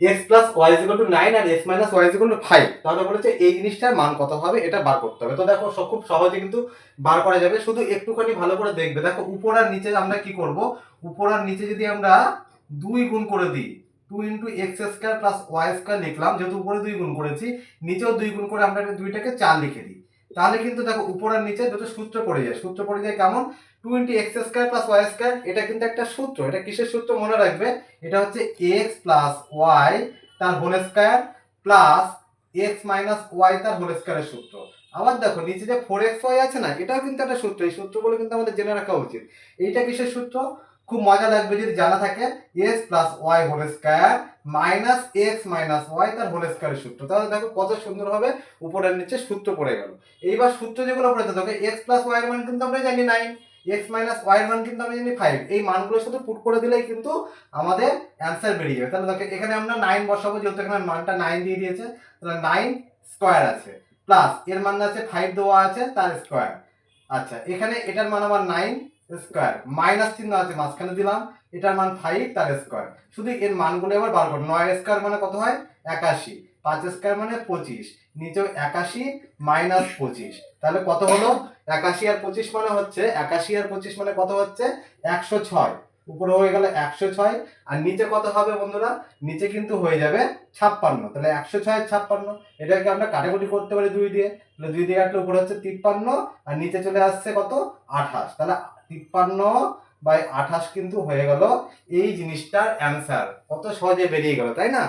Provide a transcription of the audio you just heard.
X plus Y is equal to nine R X minus Y is equal to five তাহলে বলেছে এই জিনিসটার মান কত হবে? এটা বার করতে হবে। তো দেখো সব খুব সহজে কিন্তু বার করা যাবে। শুধু একটুখানি ভালো করে দেখবে। দেখো, উপর আর নিচে আমরা কি করব? উপর আর নিচে যদি আমরা দুই গুণ করে দিই two into X square plus Y square লিখলাম, যেহেতু উপরে দুই গুণ করেছি, নিচেও দুই গুণ করে আমরা দুইটাকে চার লিখে দিই। তাহলে কিন্তু দেখো উপর আর নিচে দুটো সূত্র পড়ে যায়। সূত্র পড়ে যায় কেমন? Two into X square plus Y square এটা কিন্তু একটা সূত্র। এটা কিসের সূত্র মনে রাখবে? এটা হচ্ছে এক্স প্লাস ওয়াই তার whole square plus X minus Y তার হোল স্কোয়ারের সূত্র। আবার দেখো, নিচে যে ফোর এক্স ওয়াই আছে না, এটাও কিন্তু একটা সূত্র। এই সূত্রগুলো কিন্তু আমাদের জেনে রাখা উচিত। এইটা কিসের সূত্র? খুব মজা লাগবে যদি জানা থাকে X plus Y whole square minus X minus Y তার হোল স্কোয়ারের সূত্র। তাহলে দেখো কত সুন্দরভাবে উপরের নিচে সূত্র পড়ে গেল। এইবার সূত্র যেগুলো পড়েছে দেখো এক্স প্লাস ওয়াই মান কিন্তু আমরা জানি নাইন এক্স মাইনাস ওয়াই মান কিন্তু আমরা জানি ফাইভ এই মানগুলোর সাথে পুট করে দিলেই কিন্তু আমাদের অ্যান্সার বেরিয়ে যাবে। তাহলে দেখো এখানে আমরা নাইন বসাবো, যেহেতু এখানে মানটা নাইন দিয়ে দিয়েছে, তাহলে নাইন স্কোয়ার আছে। প্লাস এর মান আছে ফাইভ দেওয়া আছে, তার স্কোয়ার আচ্ছা এখানে এটার মান আমার নাইন স্কোয়ার। মাইনাস চিহ্ন আছে, মাঝখানে দিলাম, এটার মান ফাইভ তার স্কোয়ার। শুধু এর মানগুলো এবার বার করো। নয় স্কোয়ার মানে কত হয়? একাশি। পাঁচ স্কোয়ার মানে পঁচিশ। নিচেও একাশি, মাইনাস পঁচিশ। তাহলে কত হলো? একাশি আর পঁচিশ মানে হচ্ছে, একাশি আর পঁচিশ মানে কত হচ্ছে? একশো ছয়। উপরে হয়ে গেল একশো ছয়। আর নিচে কত হবে বন্ধুরা? নিচে কিন্তু হয়ে যাবে ছাপ্পান্ন। তাহলে একশো ছয় ছাপ্পান্ন। এটাকে আমরা কাটাকুটি করতে পারি দুই দিয়ে। তাহলে দুই দিয়ে কাটলে উপরে হচ্ছে তিপ্পান্ন। আর নিচে চলে আসছে কত? আঠাশ। তাহলে তিপ্পান্ন বাই আঠাশ কিন্তু হয়ে গেল। এই জিনিসটার অ্যান্সার কত সহজে বেরিয়ে গেল, তাই না?